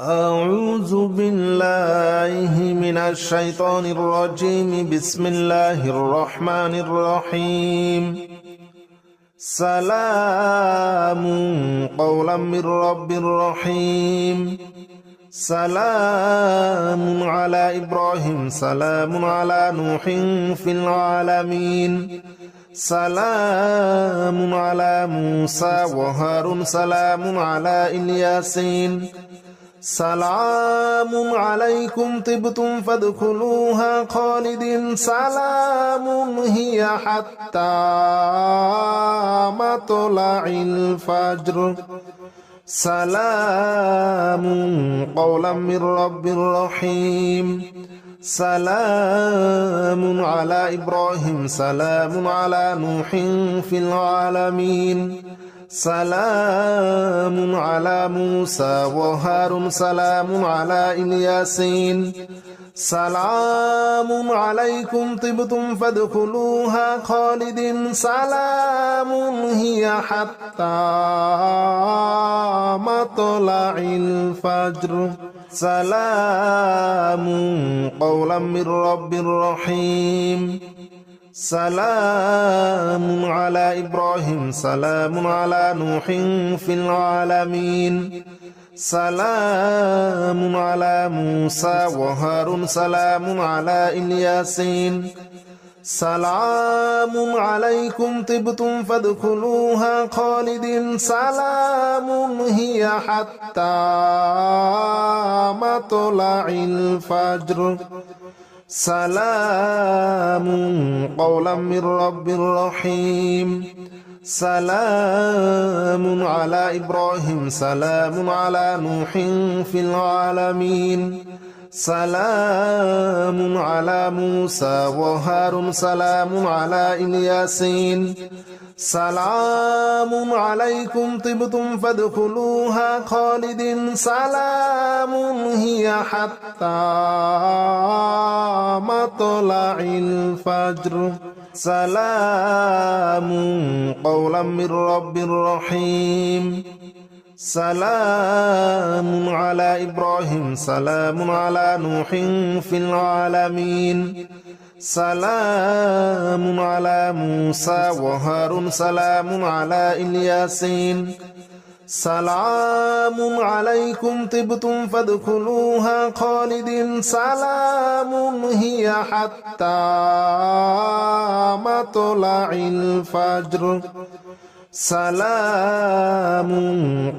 أعوذ بالله من الشيطان الرجيم. بسم الله الرحمن الرحيم. سلام قولا من رب رحيم. سلام على إبراهيم. سلام على نوح في العالمين. سلام على موسى وهارون. سلام على إلياسين. سلام عليكم طبتم فادخلوها خالد سلام هي حتى مطلع الفجر. سلام قولا من رب رحيم. سلام على إبراهيم. سلام على نوح في العالمين. سلام على موسى وهارون سلام على إلياسين. سلام عليكم طبتم فادخلوها خالد سلام هي حتى مطلع الفجر. سلام قولا من رب رحيم. سلام على إبراهيم سلام على نوح في العالمين سلام على موسى وهارون سلام على إلياسين سلام عليكم طبتم فادخلوها خالد سلام هي حتى مطلع الفجر سلام قولا من رب رحيم. سلام على إبراهيم سلام على نوح في العالمين. سلام على موسى وهارون سلام على إلياسين. سلام عليكم طبتم فادخلوها خالد سلام هي حتى مطلع الفجر سلام قولا من رب رحيم سلام على إبراهيم سلام على نوح في العالمين سلام على موسى وهارون سلام على إلياسين سلام عليكم طبتم فادخلوها خالد سلام هي حتى مطلع الفجر سلام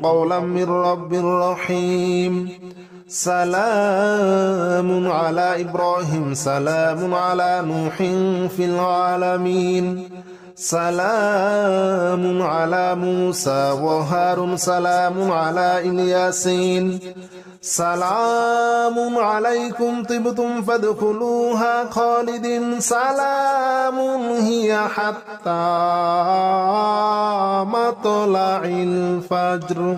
قولا من رب رحيم سلام على إبراهيم سلام على نوح في العالمين. سلام على موسى وهارون سلام على إلياسين. سلام عليكم طبتم فادخلوها خالد سلام هي حتى مطلع الفجر.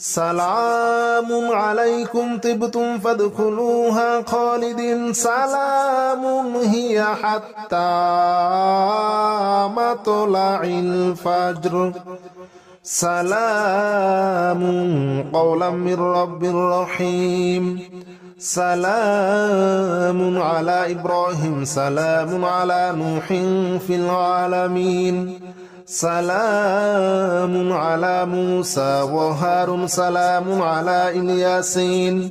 سلام عليكم طبتم فادخلوها خالد سلام هي حتى مطلع الفجر. سلام قولا من رب رحيم. سلام على إبراهيم. سلام على نوح في العالمين. سلام على موسى وهارون سلام على إلياسين.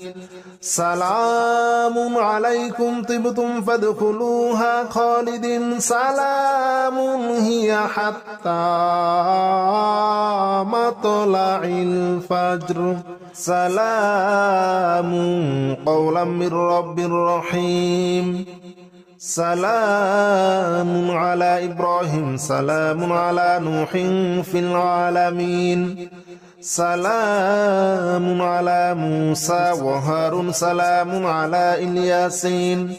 سلام عليكم طبتم فادخلوها خالد سلام هي حتى مطلع الفجر. سلام قولا من رب رحيم. سلام على إبراهيم سلام على نوح في العالمين سلام على موسى وهارون سلام على إلياسين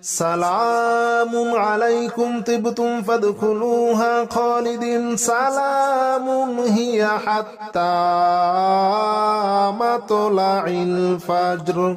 سلام عليكم طبتم فادخلوها خالد سلام هي حتى مطلع الفجر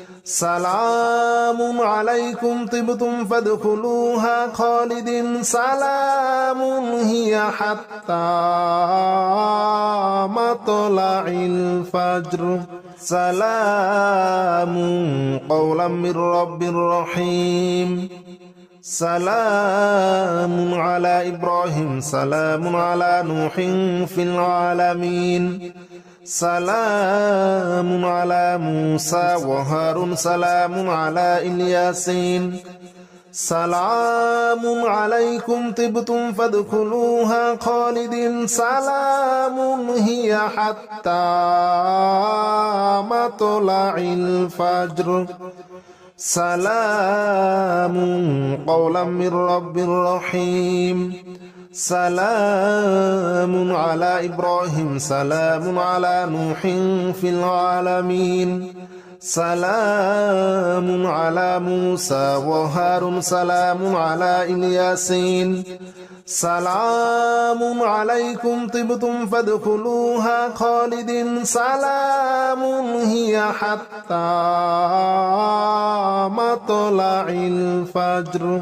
سلام عليكم طبتم فادخلوها خالد سلام هي حتى مطلع الفجر. سلام قولا من رب رحيم. سلام على إبراهيم. سلام على نوح في العالمين. سلام على موسى وهارون سلام على إلياسين سلام عليكم طبتم فادخلوها خالد سلام هي حتى مطلع الفجر سلام قولا من رب رحيم سلام على إبراهيم سلام على نوح في العالمين. سلام على موسى وهارون سلام على إلياسين. سلام عليكم طبتم فادخلوها خالد سلام هي حتى مطلع الفجر.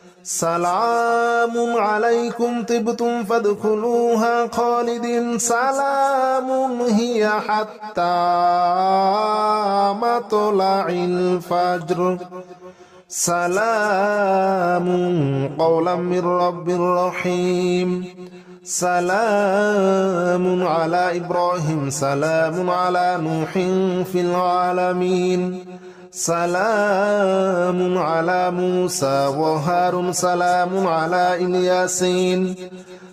سلام عليكم طبتم فادخلوها خالد سلام هي حتى مطلع الفجر. سلام قولا من رب رحيم. سلام على إبراهيم. سلام على نوح في العالمين. سلام على موسى وهارون سلام على إلياسين.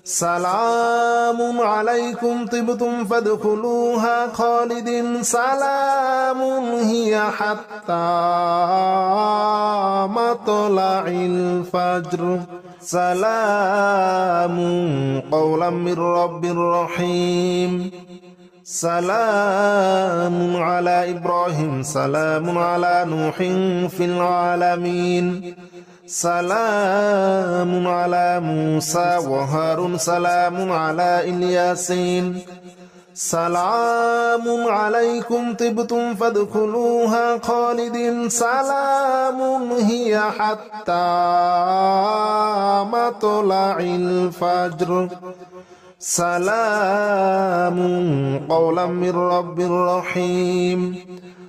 سلام عليكم طبتم فادخلوها خالد سلام هي حتى مطلع الفجر. سلام قولا من رب رحيم. سلام على إبراهيم سلام على نوح في العالمين. سلام على موسى وهارون سلام على إلياسين. سلام عليكم طبتم فادخلوها خالد سلام هي حتى مطلع الفجر. سلام قولا من رب رحيم.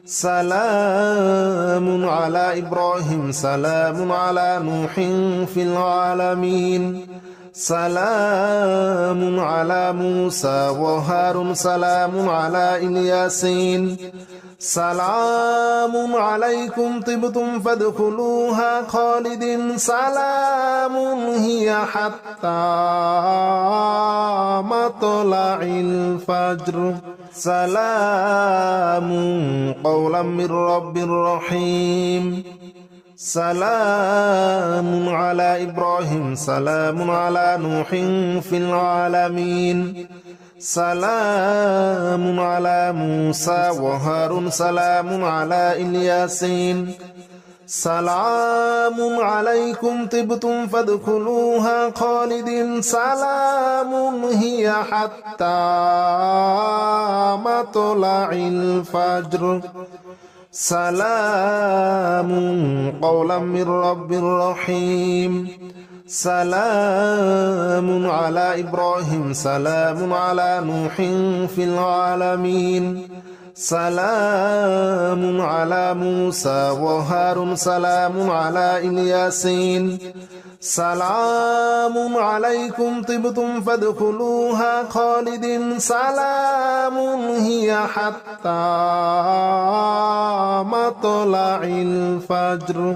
سلام على إبراهيم سلام على نوح في العالمين. سلام على موسى وهارون سلام على إلياسين. سلام عليكم طبتم فادخلوها خالد سلام هي حتى مطلع الفجر. سلام قولا من رب رحيم. سلام على إبراهيم. سلام على نوح في العالمين. سلام على موسى وهارون سلام على إلياسين سلام عليكم طبتم فادخلوها خالد سلام هي حتى مطلع الفجر سلام قولا من رب رحيم سلام على إبراهيم سلام على نوح في العالمين. سلام على موسى وهارون سلام على إلياسين. سلام عليكم طبتم فادخلوها خالد سلام هي حتى مطلع الفجر.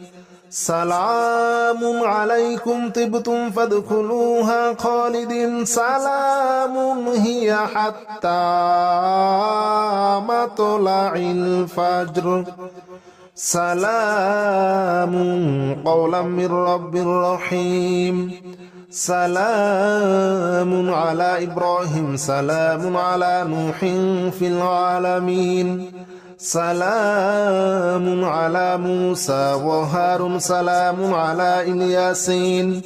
سلام عليكم طبتم فادخلوها خالد سلام هي حتى مطلع الفجر. سلام قولا من رب رحيم. سلام على إبراهيم. سلام على نوح في العالمين. سلام على موسى وهارون سلام على إلياسين.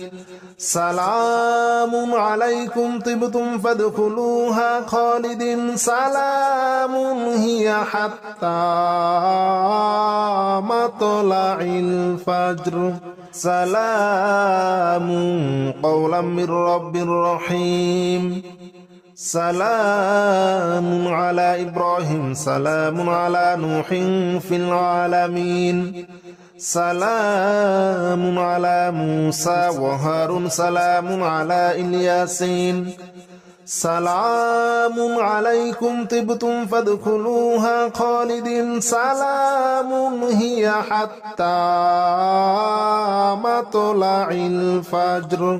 سلام عليكم طبتم فادخلوها خالد سلام هي حتى مطلع الفجر. سلام قولا من رب رحيم. سلام على إبراهيم سلام على نوح في العالمين سلام على موسى وهارون سلام على إلياسين سلام عليكم طبتم فادخلوها خالد سلام هي حتى مطلع الفجر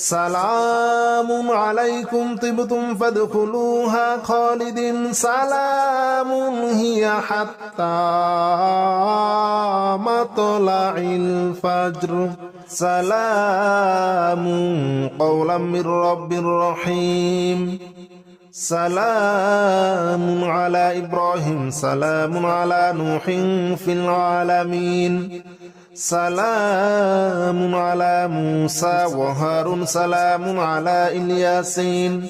سلام عليكم طبتم فادخلوها خالد سلام هي حتى مطلع الفجر. سلام قولا من رب رحيم. سلام على إبراهيم. سلام على نوح في العالمين. سلام على موسى وهارون سلام على إلياسين.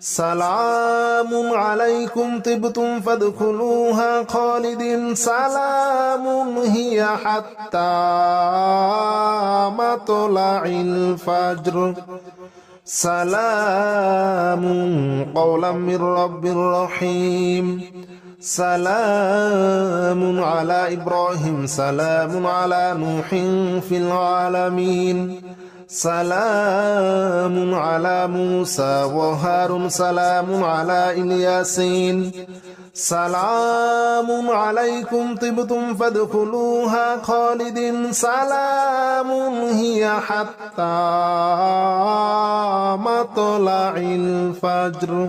سلام عليكم طبتم فادخلوها خالد سلام هي حتى مطلع الفجر. سلام قولا من رب رحيم. سلام على إبراهيم سلام على نوح في العالمين. سلام على موسى وهارون سلام على إلياسين. سلام عليكم طبتم فادخلوها خالد سلام هي حتى مطلع الفجر.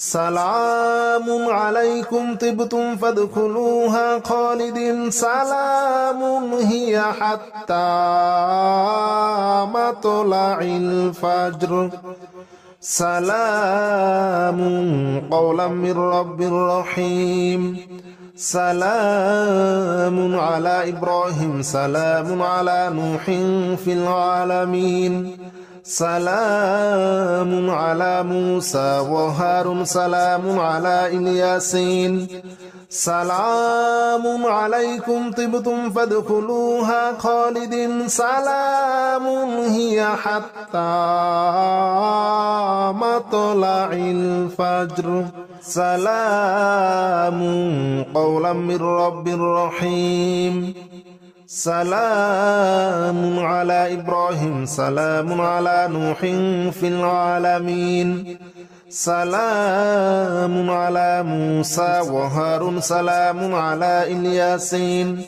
سلام عليكم طبتم فادخلوها خالد سلام هي حتى مطلع الفجر. سلام قولا من رب رحيم. سلام على إبراهيم. سلام على نوح في العالمين. سلام على موسى وهارون سلام على إلياسين. سلام عليكم طبتم فادخلوها خالد سلام هي حتى مطلع الفجر. سلام قولا من رب رحيم. سلام على إبراهيم سلام على نوح في العالمين. سلام على موسى وهارون سلام على إلياسين.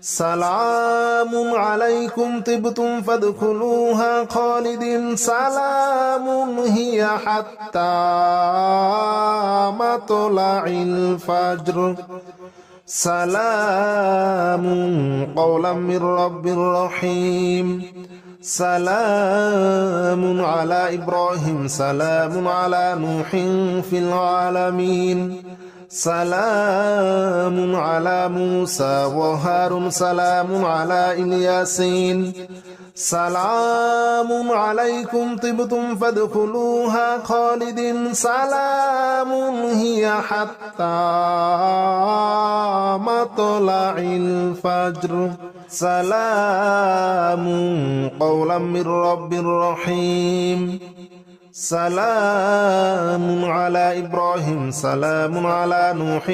سلام عليكم طبتم فادخلوها خالد سلام هي حتى مطلع الفجر. سلام قولا من رب رحيم. سلام على إبراهيم سلام على نوح في العالمين. سلام على موسى وهارون سلام على إلياسين. سلام عليكم طبتم فادخلوها خالد سلام هي حتى مطلع الفجر. سلام قولا من رب رحيم. سلام على إبراهيم. سلام على نوح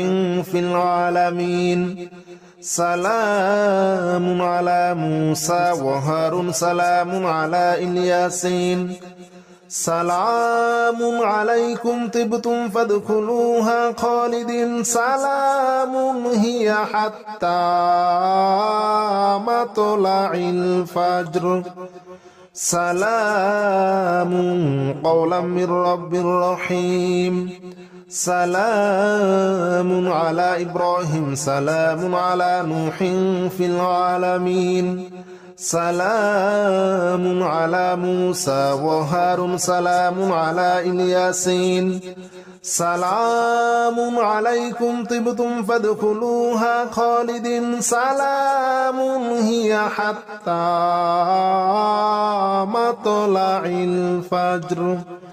في العالمين. سلام على موسى وهارون سلام على إلياسين سلام عليكم طبتم فادخلوها خالد سلام هي حتى مطلع الفجر سلام قولا من رب رحيم سلام على إبراهيم سلام على نوح في العالمين. سلام على موسى وهارون سلام على إلياسين. سلام عليكم طبتم فادخلوها خالد سلام هي حتى مطلع الفجر.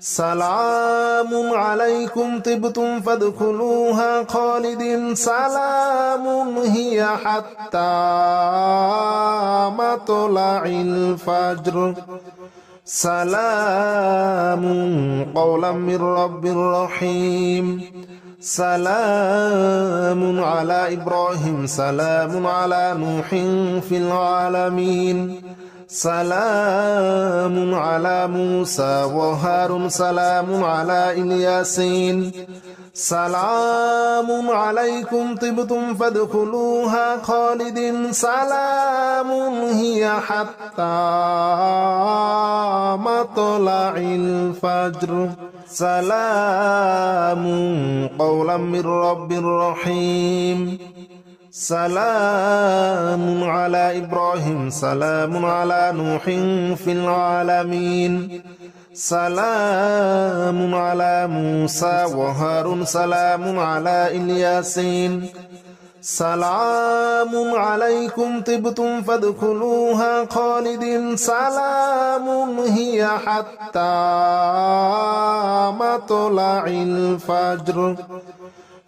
سلام عليكم طبتم فادخلوها خالد سلام هي حتى مطلع الفجر. سلام قولا من رب رحيم. سلام على إبراهيم. سلام على نوح في العالمين. سلام على موسى وهارون سلام على إلياسين. سلام عليكم طبتم فادخلوها خالد سلام هي حتى مطلع الفجر. سلام قولا من رب رحيم. سلام على إبراهيم سلام على نوح في العالمين سلام على موسى وهارون سلام على إلياسين سلام عليكم طبتم فادخلوها خالد سلام هي حتى مطلع الفجر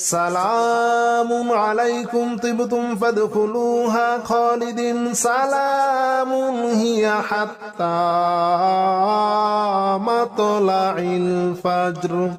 سلام عليكم طبتم فادخلوها خالد سلام هي حتى مطلع الفجر.